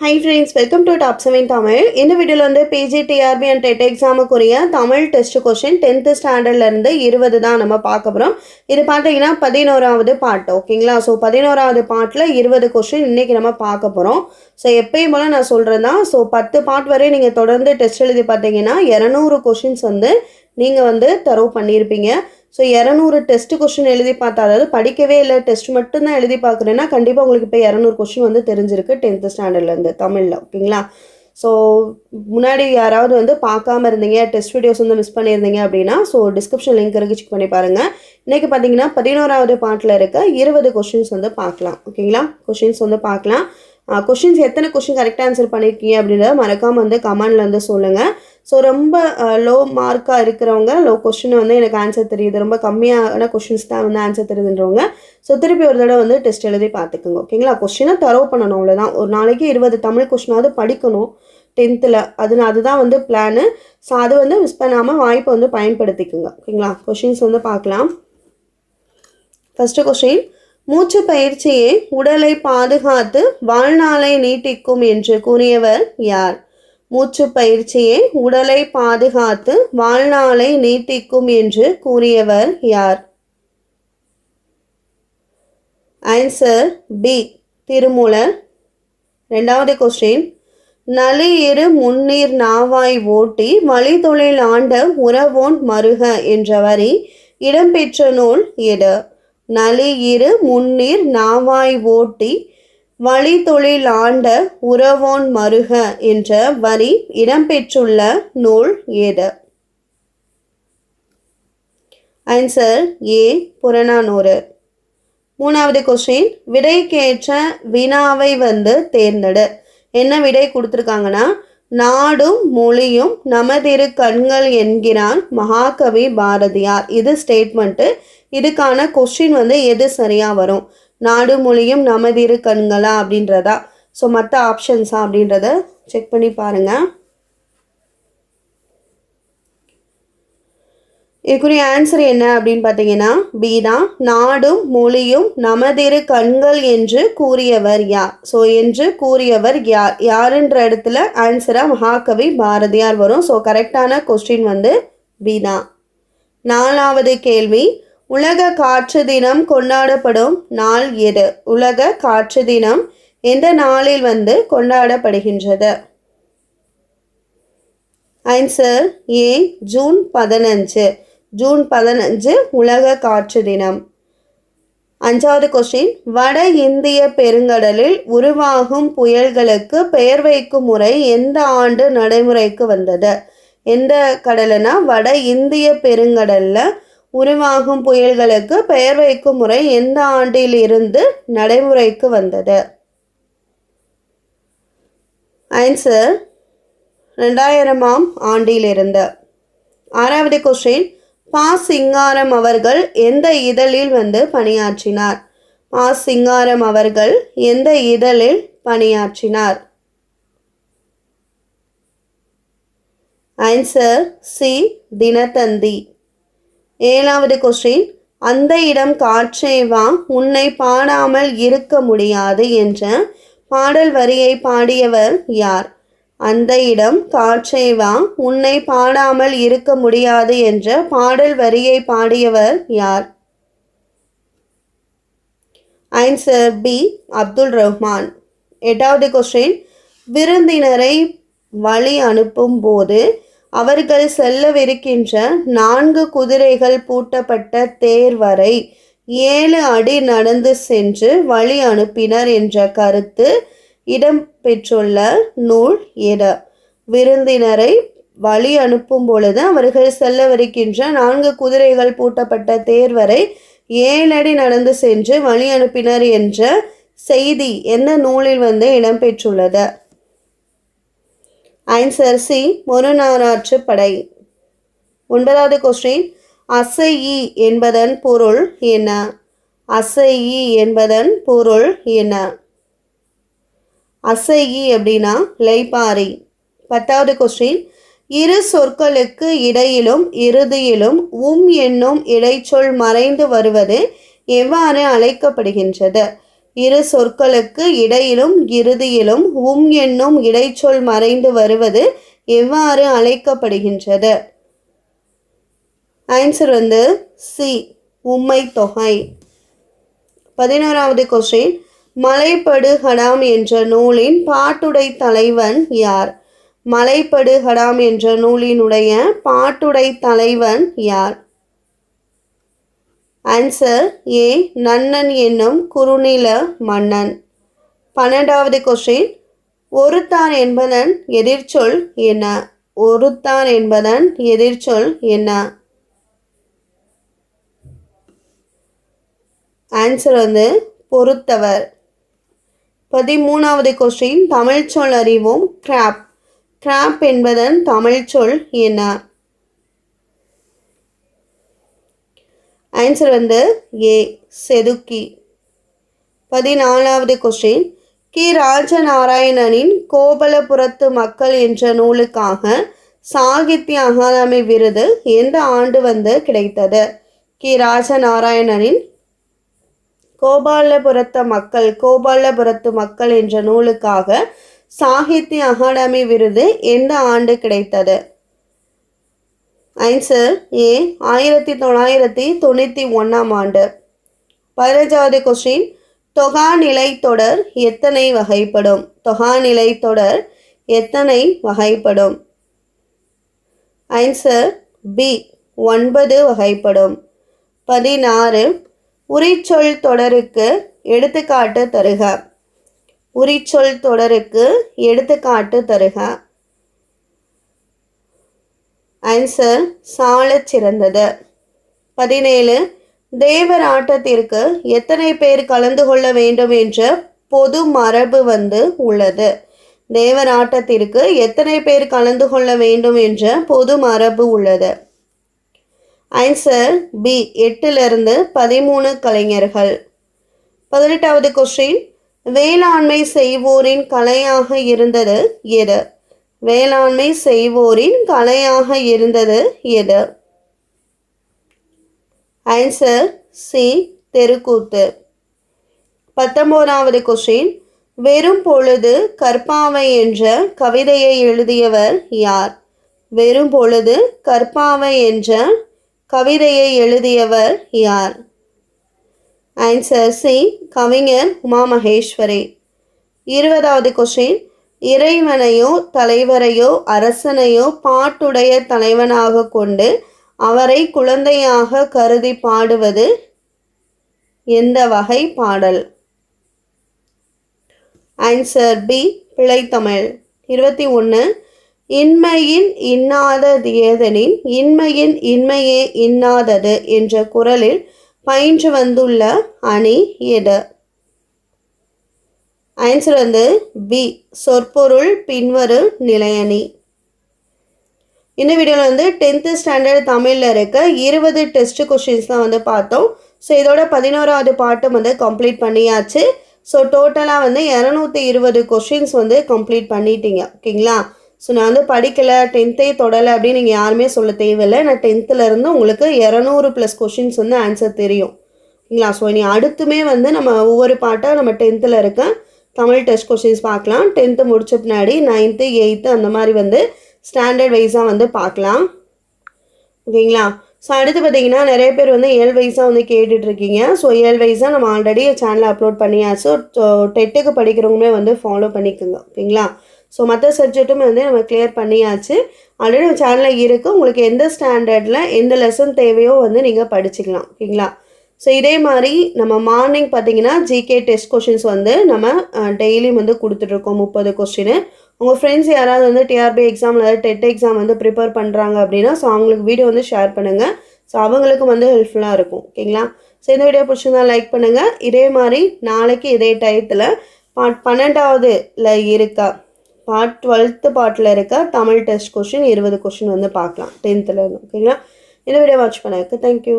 Hi friends welcome to top seven Tamil இந்த வீடியோவில் வந்து பிஜி டிஆர்பி அண்ட் டெட் எக்ஸாமுக்குரிய தமிழ் டெஸ்ட் கொஷின் டென்த்து ஸ்டாண்டர்ட்லேருந்து இருபது தான் நம்ம பார்க்க போகிறோம் இது பார்த்தீங்கன்னா பதினோராவது பாட்டு ஓகேங்களா ஸோ பதினோராவது பாட்டில் இருபது கொஷின் இன்றைக்கி நம்ம பார்க்க போகிறோம் ஸோ எப்பயும் போல் நான் சொல்கிறது தான். ஸோ பத்து பாட் வரை நீங்கள் தொடர்ந்து டெஸ்ட் எழுதி பார்த்தீங்கன்னா இரநூறு கொஷின்ஸ் வந்து நீங்கள் வந்து தரவு பண்ணியிருப்பீங்க. ஸோ இரநூறு டெஸ்ட் கொஷின் எழுதி பார்த்தா அதாவது படிக்கவே இல்லை டெஸ்ட் மட்டும்தான் எழுதி பார்க்குறேன்னா கண்டிப்பாக உங்களுக்கு இப்போ இரநூறு கொஷின் வந்து தெரிஞ்சிருக்கு டென்த்து ஸ்டாண்டர்ட்லேருந்து தமிழில் ஓகேங்களா? ஸோ முன்னாடி யாராவது வந்து பார்க்காம இருந்தீங்க டெஸ்ட் வீடியோஸ் வந்து மிஸ் பண்ணியிருந்தீங்க அப்படின்னா ஸோ டிஸ்கிரிப்ஷன் லிங்க் இருக்கு செக் பண்ணி பாருங்கள் இன்றைக்கி பார்த்தீங்கன்னா பதினோராவது பாட்டில் இருக்க இருபது கொஷின்ஸ் வந்து பார்க்கலாம் ஓகேங்களா? கொஷின்ஸ் வந்து பார்க்கலாம். கொஷின்ஸ் எத்தனை கொஷின் கரெக்டாக ஆன்சர் பண்ணியிருக்கீங்க அப்படின்றத மறக்காமல் வந்து கமெண்டில் வந்து சொல்லுங்கள் ஸோ ரொம்ப லோ மார்க்காக இருக்கிறவங்க லோ கொஷின் வந்து எனக்கு ஆன்சர் தெரியுது. ரொம்ப கம்மியான கொஷின்ஸ் தான் வந்து ஆன்சர் தெரியுதுன்றவங்க ஸோ திருப்பி ஒரு தடவை வந்து டெஸ்ட் எழுதி பார்த்துக்குங்க ஓகேங்களா கொஷினை தரவு பண்ணணும் அவ்வளோதான் ஒரு நாளைக்கு இருபது தமிழ் கொஷினாவது படிக்கணும் டென்த்தில் அது அதுதான் வந்து பிளானு ஸோ அது வந்து மிஸ் பண்ணாமல் வாய்ப்பை வந்து பயன்படுத்திக்குங்க ஓகேங்களா கொஷின்ஸ் வந்து பார்க்கலாம். ஃபஸ்ட்டு கொஷின் மூச்சு பயிற்சியே உடலை பாதுகாத்து வாழ்நாளை நீட்டிக்கும் என்று கூறியவர் யார்? மூச்சு பயிற்சியே உடலை பாதுகாத்து வாழ்நாளை நீட்டிக்கும் என்று கூறியவர் யார்? Answer B Thirumoolar. ரெண்டாவது கொஸ்டின் நலி இரு முன்னீர் நாவாய் ஓட்டி வழிதொழில் ஆண்ட உறவோன் மருக என்ற வரி இடம்பெற்ற நூல் எடு நலி முன்னீர் நாவாய் ஓட்டி வழிதொழில் ஆண்ட உறவோன் மருக என்ற வரி இடம்பெற்றுள்ள நூல் ஏது? Answer A Purananuru. மூணாவது கொஸ்டின் விடைக்கேற்ற வினாவை வந்து தேர்ந்தெடு. என்ன விடை கொடுத்துருக்காங்கன்னா நாடும் மொழியும் நமதிரு கண்கள் என்கிறான் மகாகவி பாரதியார். இது ஸ்டேட்மெண்ட்டு இதுக்கான கொஸ்டின் வந்து எது சரியாக வரும்? நாடு மொழியும் நமதிரு கண்களா அப்படின்றதா? ஸோ மற்ற ஆப்ஷன்ஸா அப்படின்றத செக் பண்ணி பாருங்கள் இதுக்குரிய ஆன்சர் என்ன அப்படின்னு பார்த்தீங்கன்னா பி தான். நாடும் மொழியும் நமதிரு கண்கள் என்று கூறியவர் யார்? ஸோ என்று கூறியவர் யார்? யாருன்ற இடத்துல ஆன்சராக மகாகவி பாரதியார் வரும். ஸோ கரெக்டான கொஸ்டின் வந்து பி தான். நாலாவது கேள்வி உலக காற்று தினம் கொண்டாடப்படும் நாள் எது? உலக காற்று தினம் எந்த நாளில் வந்து கொண்டாடப்படுகின்றது? ஆன்சர் ஏ ஜூன் பதினஞ்சு. ஜூன் பதினஞ்சு உலக காற்று தினம். அஞ்சாவது கொஸ்டின் வட இந்திய பெருங்கடலில் உருவாகும் புயல்களுக்கு பெயர் வைக்கும் முறை எந்த ஆண்டு நடைமுறைக்கு வந்தது? எந்த கடலுனா வட இந்திய பெருங்கடலில் உருவாகும் புயல்களுக்கு பெயர் வைக்கும் முறை எந்த ஆண்டில் இருந்து நடைமுறைக்கு வந்தது? ஆன்சர் ரெண்டாயிரமாம் ஆண்டிலிருந்து ஆறாவது கொஸ்டின் பா. சிங்காரம் அவர்கள் எந்த இதழில் வந்து பணியாற்றினார்? பா. சிங்காரம் அவர்கள் எந்த இதழில் பணியாற்றினார்? Answer C. தினத்தந்தி. ஏழாவது கொஸ்டின் அந்த இடம் காற்றேவா உன்னை பாடாமல் இருக்க முடியாது என்ற பாடல் வரியை பாடியவர் யார்? அந்த இடம் காற்றேவா உன்னை பாடாமல் இருக்க முடியாது என்ற பாடல் வரியை பாடியவர் யார்? Answer B Abdul Rahman. எட்டாவது கொஸ்டின் விருந்தினரை வழி அனுப்பும் போது அவர்கள் செல்லவிருக்கின்ற நான்கு குதிரைகள் பூட்டப்பட்ட தேர் வரை ஏழு அடி நடந்து சென்று வழி அனுப்பினர் என்ற கருத்து இடம்பெற்றுள்ள நூல் எட விருந்தினரை வழி அனுப்பும் பொழுது அவர்கள் செல்லவிருக்கின்ற நான்கு குதிரைகள் பூட்டப்பட்ட தேர் வரை ஏழடி நடந்து சென்று வழி அனுப்பினர் என்ற செய்தி எந்த நூலில் வந்து இடம்பெற்றுள்ளது? ஆன்சர் சி மொருநாராற்று படை. ஒன்பதாவது கொஸ்டின் அசையி என்பதன் பொருள் என்ன? அசையி என்பதன் பொருள் என்ன? அசையி அப்படின்னா லைப்பாரி பத்தாவது கொஸ்டின் இரு சொற்களுக்கு இடையிலும் இறுதியிலும் உம் என்னும் இடைச்சொல் மறைந்து வருவது எவ்வாறு அழைக்கப்படுகின்றது? இரு சொற்களுக்கு இடையிலும் இறுதியிலும் உம் என்னும் இடைச்சொல் மறைந்து வருவது எவ்வாறு அழைக்கப்படுகின்றது? ஆன்சர் வந்து சி உம்மை தொகை. பதினோராவது கொஸ்டின் மலைப்படு ஹடாம் என்ற நூலின் பாட்டுடை தலைவன் யார்? மலைப்படு ஹடாம் என்ற நூலினுடைய பாட்டுடை தலைவன் யார்? ஆன்சர் ஏ நன்னன் என்னும் குறுநில மன்னன். பன்னெண்டாவது கொஸ்டின் ஒருத்தான் என்பதன் எதிர்ச்சொல் என்ன? ஒருத்தான் என்பதன் எதிர்ச்சொல் என்ன? ஆன்சர் வந்து பொறுத்தவர் பதிமூணாவது கொஸ்டின் தமிழ்ச்சொல் அறிவோம் கிராப் கிராப் என்பதன் தமிழ்ச்சொல் என்ன? ஆன்சர் வந்து ஏ செதுக்கி. பதினாலாவது கொஸ்டின் கி. ராஜநாராயணனின் கோபலபுரத்து மக்கள் என்ற நூலுக்காக சாகித்ய அகாதமி விருது எந்த ஆண்டு வந்து கிடைத்தது? கி. ராஜநாராயணனின் கோபாலபுரத்த மக்கள் கோபாலபுரத்து மக்கள் என்ற நூலுக்காக சாகித்ய அகாடமி விருது எந்த ஆண்டு கிடைத்தது? ஆன்சர் ஏ ஆயிரத்தி தொள்ளாயிரத்தி தொண்ணூற்றி ஒன்றாம் ஆண்டு. பதினஞ்சாவது கொஸ்டின் தொகாநிலை தொடர் எத்தனை வகைப்படும்? தொகாநிலை தொடர் எத்தனை வகைப்படும்? ஆன்சர் பி ஒன்பது வகைப்படும். பதினாறு உரிச்சொல் தொடருக்கு எடுத்துக்காட்டு தருக. உரிச்சொல் தொடருக்கு எடுத்துக்காட்டு தருக. ஆன்சர் சாலச் சிறந்தது. பதினேழு தேவர் ஆட்டத்திற்கு எத்தனை பேர் கலந்து கொள்ள வேண்டும் என்ற பொது மரபு வந்து உள்ளது. தேவர் ஆட்டத்திற்கு எத்தனை பேர் கலந்து கொள்ள வேண்டும் என்ற பொது மரபு உள்ளது. ஆன்சர் பி எட்டிலிருந்து பதிமூணு கலைஞர்கள். பதினெட்டாவது கொஸ்டின் வேளாண்மை செய்வோரின் கலையாக இருந்தது எது? வேளாண்மை செய்வோரின் கலையாக இருந்தது எது? ஆன்சர் சி தெருக்கூத்து. பத்தொம்போதாவது கொஷின் வெறும் பொழுது கற்பாவை என்ற கவிதையை எழுதியவர் யார்? வெறும் பொழுது கற்பாவை என்ற கவிதையை எழுதியவர் யார்? ஆன்சர் சி கவிஞர் உமா மகேஸ்வரி இருபதாவது கொஷின் இறைவனையோ தலைவரையோ அரசனையோ பாட்டுடைய தலைவனாக கொண்டு அவரை குழந்தையாக கருதி பாடுவது எந்த வகை பாடல்? ஆன்சர் பி பிழைத்தமிழ். இருபத்தி ஒன்று. இன்மையின் இன்னாததியதனின் இன்மையின் இன்மையே இன்னாதது என்ற குரலில் பயின்று வந்துள்ள அணி எது? ஆன்சர் வந்து பி சொற்பொருள் பின்வரு நிலையணி. இந்த வீடியோவில் வந்து டென்த்து ஸ்டாண்டர்ட் தமிழில் இருக்க இருபது டெஸ்ட் கொஷின்ஸ் தான் வந்து பார்த்தோம். ஸோ இதோட பதினோராவது பாட்டும் வந்து கம்ப்ளீட் பண்ணியாச்சு. ஸோ டோட்டலாக வந்து இரநூத்தி இருபது கொஷின்ஸ் வந்து கம்ப்ளீட் பண்ணிட்டீங்க. ஓகேங்களா? ஸோ நான் வந்து படிக்கலை டென்த்தே தொடலை அப்படின்னு நீங்கள் யாருமே சொல்ல தேவையில்லை. நான் டென்த்துலேருந்து உங்களுக்கு இரநூறு ப்ளஸ் கொஷின்ஸ் வந்து ஆன்சர் தெரியும். ஓகேங்களா? ஸோ இனி அடுத்துமே வந்து நம்ம ஒவ்வொரு பாட்டாக நம்ம டென்த்தில் இருக்கேன் தமிழ் டெஸ்ட் கொஷின்ஸ் பார்க்கலாம். டென்த்து முடிச்ச பின்னாடி நைன்த்து எயித்து அந்த மாதிரி வந்து ஸ்டாண்டர்ட் வைஸாக வந்து பார்க்கலாம். ஓகேங்களா? ஸோ அடுத்து பார்த்தீங்கன்னா நிறைய பேர் வந்து ஏழு வைஸாக வந்து கேட்டுட்ருக்கீங்க ஸோ ஏழு வைஸாக நம்ம ஆல்ரெடி சேனலில் அப்லோட் பண்ணியாச்சு. ஸோ டெட்டுக்கு படிக்கிறவங்களுமே வந்து ஃபாலோ பண்ணிக்கோங்க. ஓகேங்களா? ஸோ மற்ற சப்ஜெக்ட்டும் வந்து நம்ம கிளியர் பண்ணியாச்சு. ஆல்ரெடி நம்ம சேனலில் இருக்குது உங்களுக்கு எந்த ஸ்டாண்டர்டில் எந்த லெசன் தேவையோ வந்து நீங்கள் படிச்சுக்கலாம். ஓகேங்களா? ஸோ இதே மாதிரி நம்ம மார்னிங் பார்த்தீங்கன்னா ஜிகே டெஸ்ட் கொஷின்ஸ் வந்து நம்ம டெய்லியும் வந்து கொடுத்துட்ருக்கோம் முப்பது கொஸ்டின் உங்கள் ஃப்ரெண்ட்ஸ் யாராவது வந்து டிஆர்பி எக்ஸாம் அதாவது டெட் எக்ஸாம் வந்து ப்ரிப்பேர் பண்ணுறாங்க அப்படின்னா ஸோ அவங்களுக்கு வீடியோ வந்து ஷேர் பண்ணுங்கள் ஸோ அவங்களுக்கும் வந்து ஹெல்ப்ஃபுல்லாக இருக்கும். ஓகேங்களா ஸோ இந்த வீடியோ பிடிச்சிருந்தா லைக் பண்ணுங்கள் இதே மாதிரி நாளைக்கு இதே டயத்தில் பார்ட் பன்னெண்டாவதுல இருக்கா பார்ட் டுவெல்த்து பார்ட்டில் இருக்க தமிழ் டெஸ்ட் கொஷின் இருபது கொஷின் வந்து பார்க்கலாம் டென்த்தில் இருந்து. ஓகேங்களா இந்த வீடியோ வாட்ச் பண்ணதுக்கு தேங்க்யூ